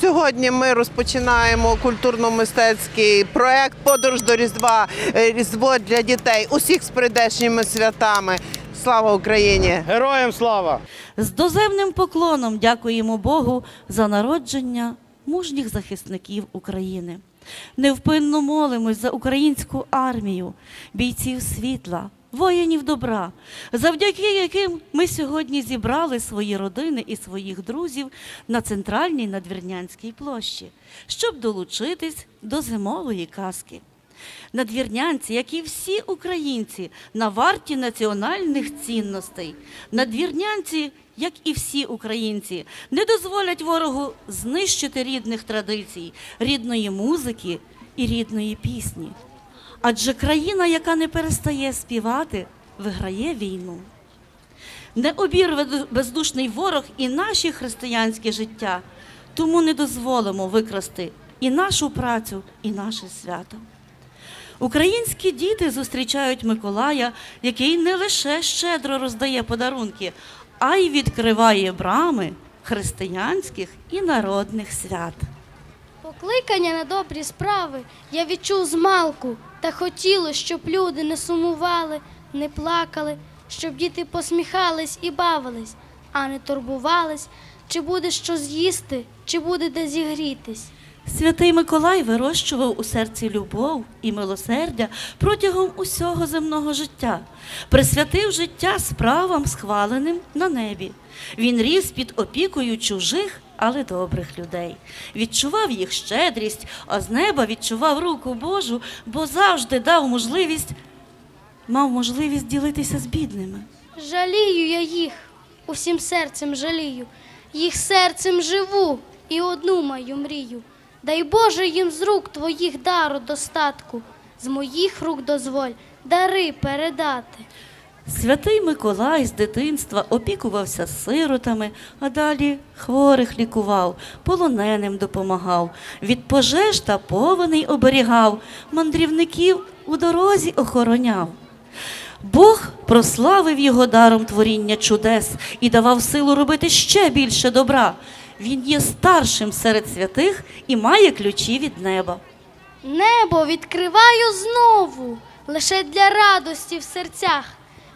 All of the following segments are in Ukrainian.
Сьогодні ми розпочинаємо культурно-мистецький проект Подорож до Різдва е, Різдво для дітей. Усіх з прийдешніми святами. Слава Україні! Героям слава! З доземним поклоном дякуємо Богу за народження мужніх захисників України. Невпинно молимось за українську армію, бійців світла, воїнів добра, завдяки яким ми сьогодні зібрали свої родини і своїх друзів на центральній надвірнянській площі, щоб долучитись до зимової казки. Надвірнянці, як і всі українці, на варті національних цінностей. Надвірнянці, як і всі українці, не дозволять ворогу знищити рідних традицій, рідної музики і рідної пісні. Адже країна, яка не перестає співати, виграє війну. Не обірве бездушний ворог і наші християнське життя, тому не дозволимо викрасти і нашу працю, і наше свято. Українські діти зустрічають Миколая, який не лише щедро роздає подарунки, а й відкриває брами християнських і народних свят. Покликання на добрі справи я відчув змалку, та хотілося, щоб люди не сумували, не плакали, щоб діти посміхались і бавились, а не турбувались, чи буде що з'їсти, чи буде де зігрітись. Святий Миколай вирощував у серці любов і милосердя протягом усього земного життя, присвятив життя справам, схваленим на небі. Він ріс під опікою чужих, але добрих людей. Відчував їх щедрість, а з неба відчував руку Божу, бо завжди дав можливість, мав можливість ділитися з бідними. Жалію я їх, усім серцем жалію, їх серцем живу і одну маю мрію. Дай Боже їм з рук твоїх дару достатку, з моїх рук дозволь дари передати. Святий Миколай з дитинства опікувався сиротами, а далі хворих лікував, полоненим допомагав, від пожеж та повеней оберігав, мандрівників у дорозі охороняв. Бог прославив його даром творіння чудес і давав силу робити ще більше добра. Він є старшим серед святих і має ключі від неба. Небо відкриваю знову, лише для радості в серцях,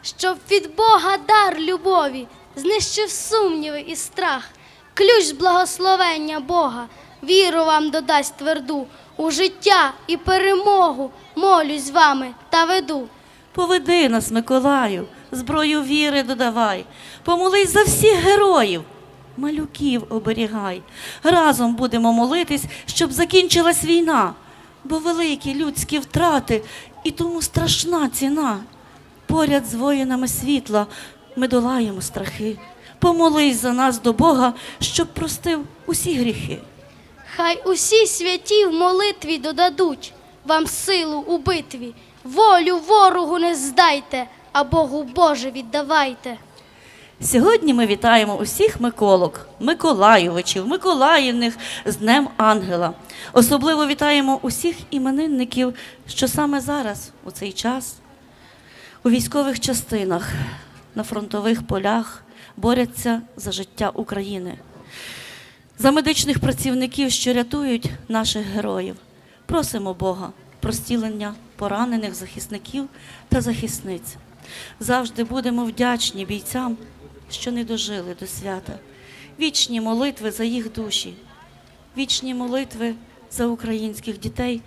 щоб від Бога дар любові знищив сумніви і страх. Ключ з благословення Бога, віру вам додасть тверду, у життя і перемогу молюсь з вами та веду. Поведи нас, Миколаю, зброю віри додавай, помолись за всіх героїв, малюків оберігай. Разом будемо молитись, щоб закінчилась війна, бо великі людські втрати і тому страшна ціна. Поряд з воїнами світла ми долаємо страхи. Помолись за нас до Бога, щоб простив усі гріхи. Хай усі святі в молитві додадуть вам силу у битві, волю ворогу не здайте, а Богу Боже віддавайте. Сьогодні ми вітаємо усіх Миколок, Миколайовичів, Миколаївних з Днем Ангела. Особливо вітаємо усіх іменинників, що саме зараз, у цей час, у військових частинах, на фронтових полях борються за життя України. За медичних працівників, що рятують наших героїв. Просимо Бога про стілення поранених захисників та захисниць. Завжди будемо вдячні бійцям, що не дожили до свята. Вічні молитви за їх душі, вічні молитви за українських дітей,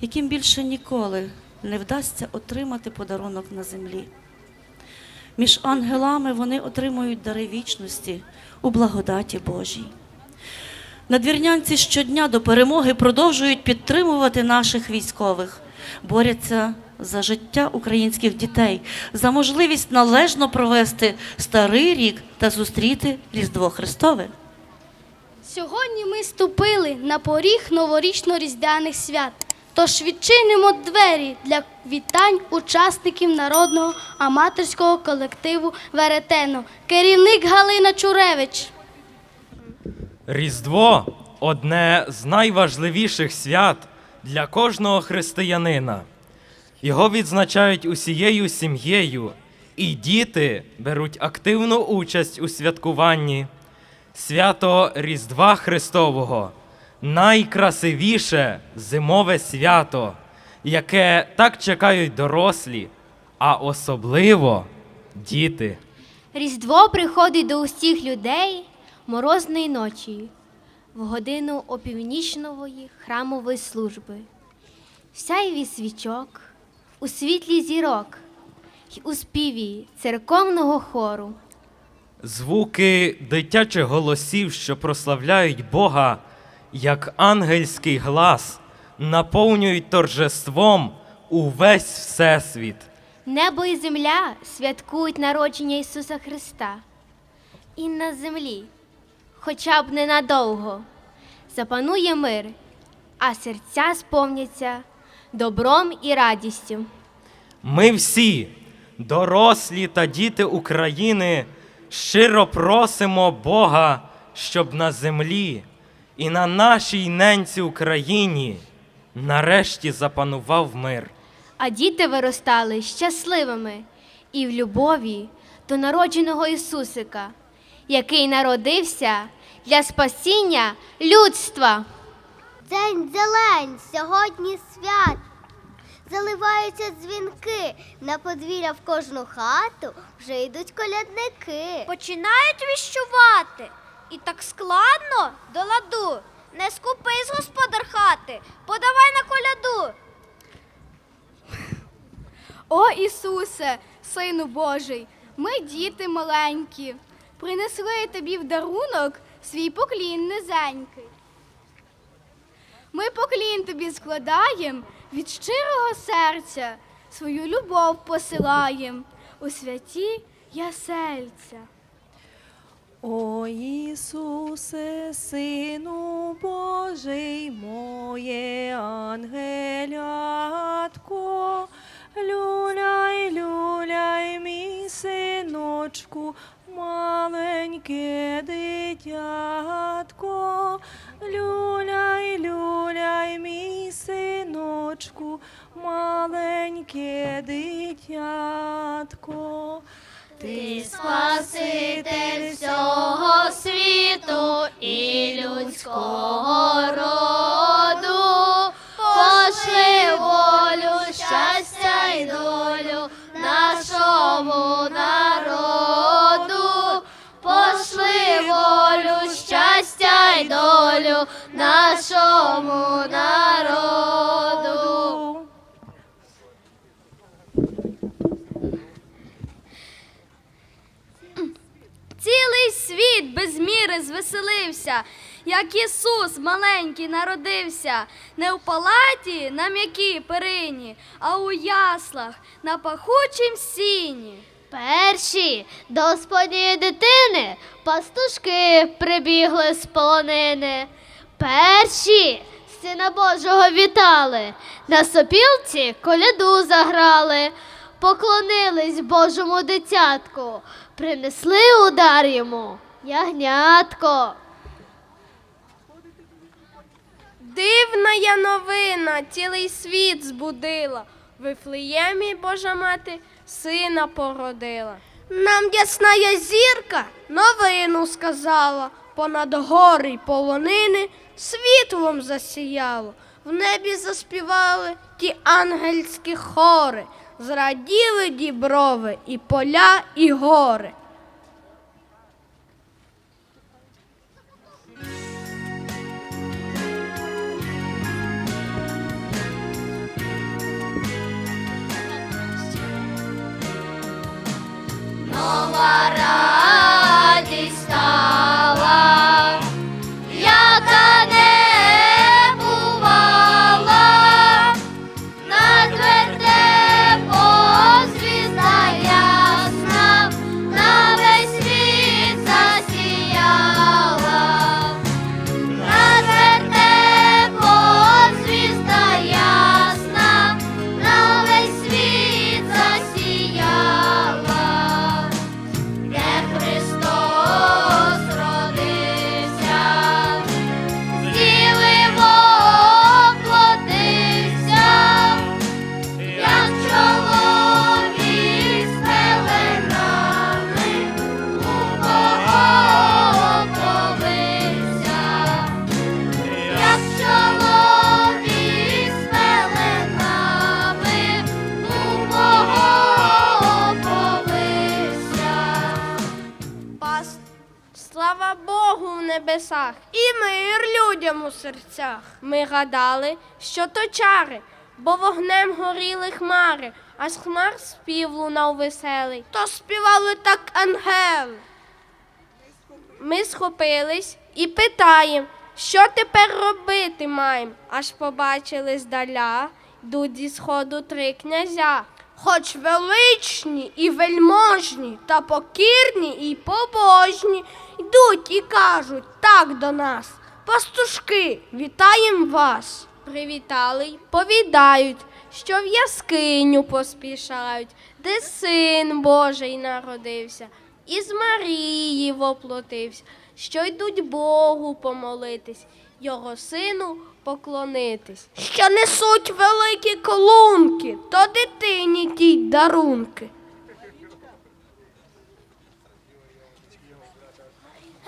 яким більше ніколи не вдасться отримати подарунок на землі. Між ангелами вони отримують дари вічності у благодаті Божій. Надвірнянці щодня до перемоги продовжують підтримувати наших військових, борються за життя українських дітей, за можливість належно провести старий рік та зустріти Різдво Христове. Сьогодні ми ступили на поріг новорічно-різдвяних свят. Тож відчинимо двері для вітань учасників народного аматорського колективу Веретено. Керівник Галина Чуревич. Різдво одне з найважливіших свят для кожного християнина. Його відзначають усією сім'єю, і діти беруть активну участь у святкуванні. свято Різдва Христового, найкрасивіше зимове свято, яке так чекають дорослі, а особливо діти. Різдво приходить до усіх людей морозної ночі, в годину опівнічної храмової служби. Сяйві свічок, у світлі зірок й у співі церковного хору. Звуки дитячих голосів, що прославляють Бога, як ангельський глас, наповнюють торжеством увесь Всесвіт. Небо і земля святкують народження Ісуса Христа. І на землі, хоча б ненадовго, запанує мир, а серця сповняться добром і радістю. Ми всі, дорослі та діти України, щиро просимо Бога, щоб на землі і на нашій ненці Україні нарешті запанував мир. А діти виростали щасливими і в любові до народженого Ісусика, який народився для спасіння людства. День зелень, сьогодні свят. Заливаються дзвінки, на подвір'я в кожну хату вже йдуть колядники. Починають віщувати. І так складно до ладу. Не скупись, господар хати, подавай на коляду. О Ісусе, Сину Божий, ми діти маленькі, принесли тобі в дарунок свій поклін низенький. Ми поклін тобі складаєм від щирого серця, свою любов посилаєм у святі ясельця. О Ісусе, Сину Божий, моє ангелятко, люляй, люляй, мій синочку, маленьке дитятко, люляй, люляй, мій синочку, маленьке дитятко. Ти Спаситель всього світу і людського роду, пошли волю, щастя й долю нашому народу, пошли волю, щастя й долю нашому народу. Цілий без міри звеселився, як Ісус маленький народився, не в палаті на м'якій перині, а у яслах на пахучім сіні. Перші до Господньої дитини пастушки прибігли з полонини. Перші сина Божого вітали, на сопілці коляду заграли, поклонились Божому дитятку, принесли удар йому ягнятко. Дивна я новина, цілий світ збудила. В Вифлеємі Божа мати сина породила. Нам ясна я зірка новину сказала, понад гори й полонини світлом засіяло. В небі заспівали ті ангельські хори, зраділи діброви і поля, і гори. Oh my серцях. Ми гадали, що то чари, бо вогнем горіли хмари, а з хмар спів лунав веселий. То співали так ангели. Ми схопились і питаєм, що тепер робити маєм. Аж побачили здаля, йдуть зі сходу три князя. Хоч величні і вельможні, та покірні і побожні, йдуть і кажуть так до нас. Пастушки, вітаєм вас. Привітали й повідають, що в яскиню поспішають, де син Божий народився, із Марії воплотився, що йдуть Богу помолитись, його сину поклонитись. Що несуть великі колунки, то дитині тій дарунки.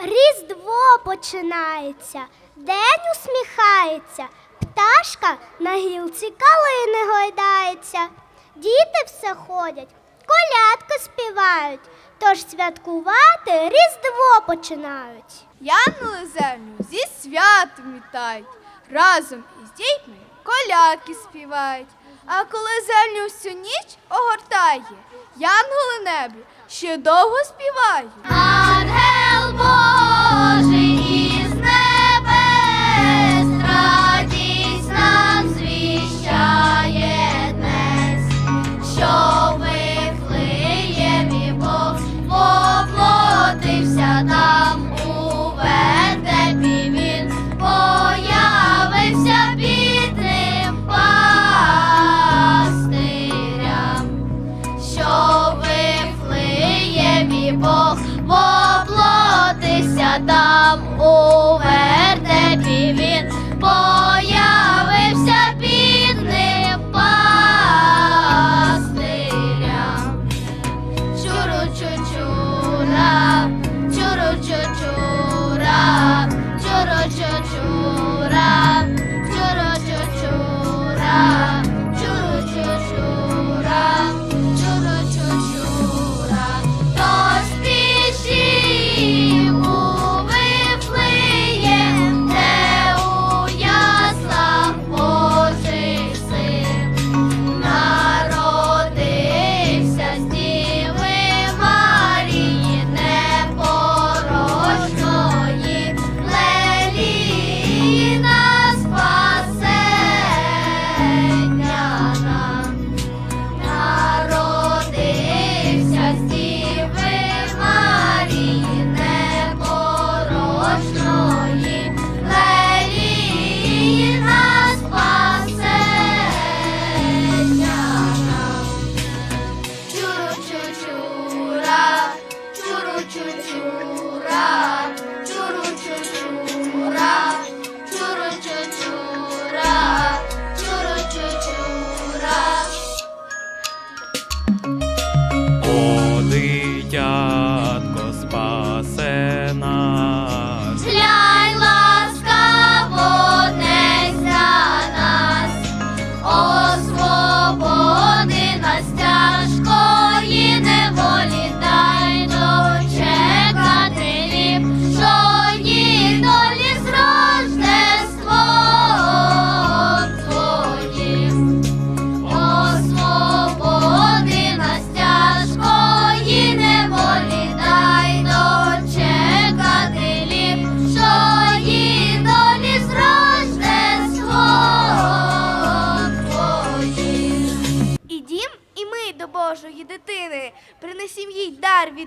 Різдво починається, день усміхається, пташка на гілці калини гойдається. Діти все ходять, колядки співають, тож святкувати Різдво починають. Янголи землю зі святом вітають, разом із дітьми колядки співають. А коли землю всю ніч огортає, янголи небі ще довго співай. Ангел Божий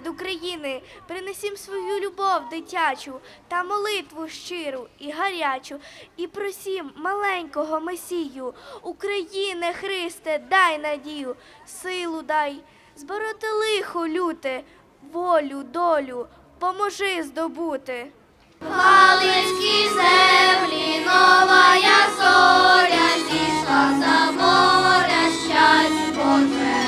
від України, принесім свою любов дитячу та молитву щиру і гарячу, і просім маленького Месію, Україне, Христе, дай надію, силу дай, збороти лихо люте, волю, долю, поможи здобути. Галицькі землі, новая зоря зійшла за моря щастя Боже.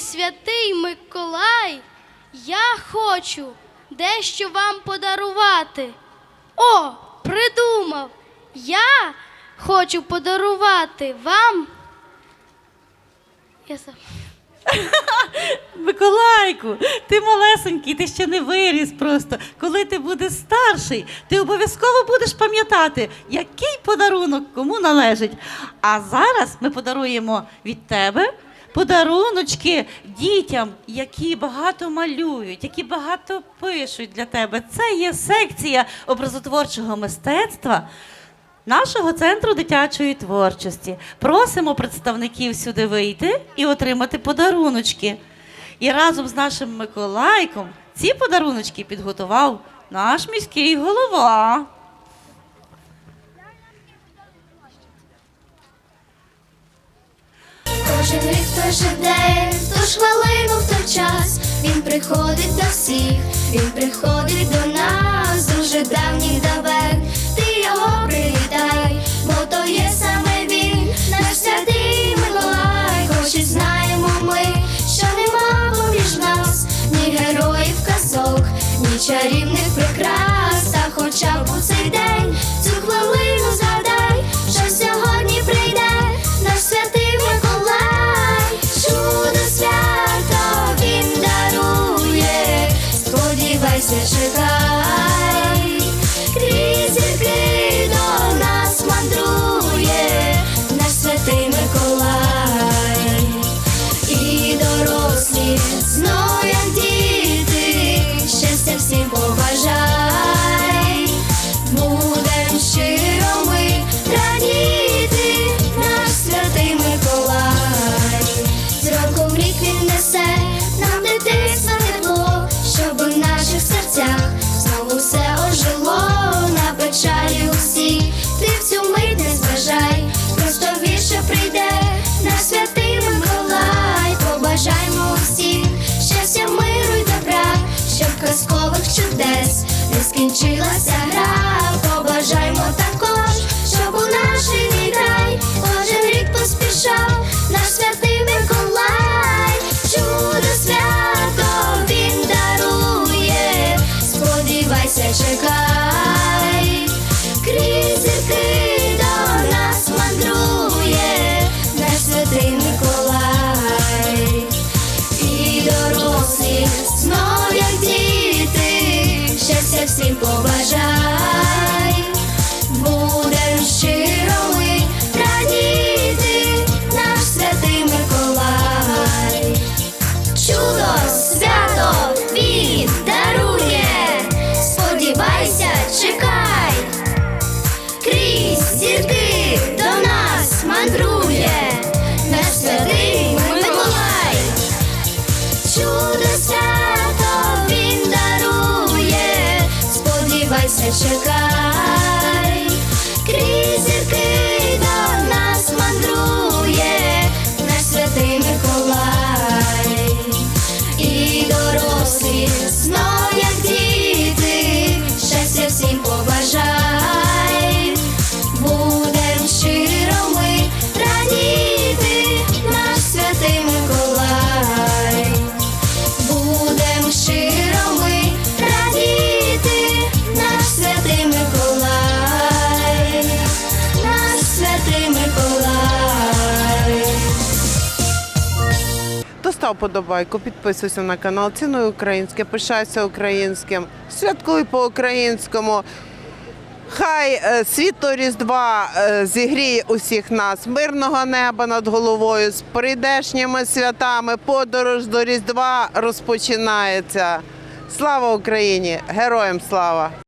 Святий Миколай, я хочу дещо вам подарувати. О, придумав! Я хочу подарувати вам. Я сам. Миколайку, ти малесенький, ти ще не виріс просто. Коли ти будеш старший, ти обов'язково будеш пам'ятати, який подарунок кому належить. А зараз ми подаруємо від тебе подаруночки дітям, які багато малюють, які багато пишуть для тебе. Це є секція образотворчого мистецтва. Нашого центру дитячої творчості просимо представників сюди вийти і отримати подаруночки. І разом з нашим Миколайком ці подаруночки підготував наш міський голова. Кожен рік той же день, в ж хвилину, в той час він приходить до всіх, він приходить до нас, дуже давніх давен. Ти його привітай, бо то є саме він, наш святий Миколай. Хоч і знаємо ми, що нема поміж нас ні героїв казок, ні чарівних прикрас. Не гра. Побажаймо також, сподівайся, став подобайку, підписуйся на канал, цінуй українське, пишайся українським, святкуй по-українському. Хай е, світло Різдва е, зігріє усіх нас, мирного неба над головою, з прийдешніми святами, подорож до Різдва розпочинається. Слава Україні! Героям слава!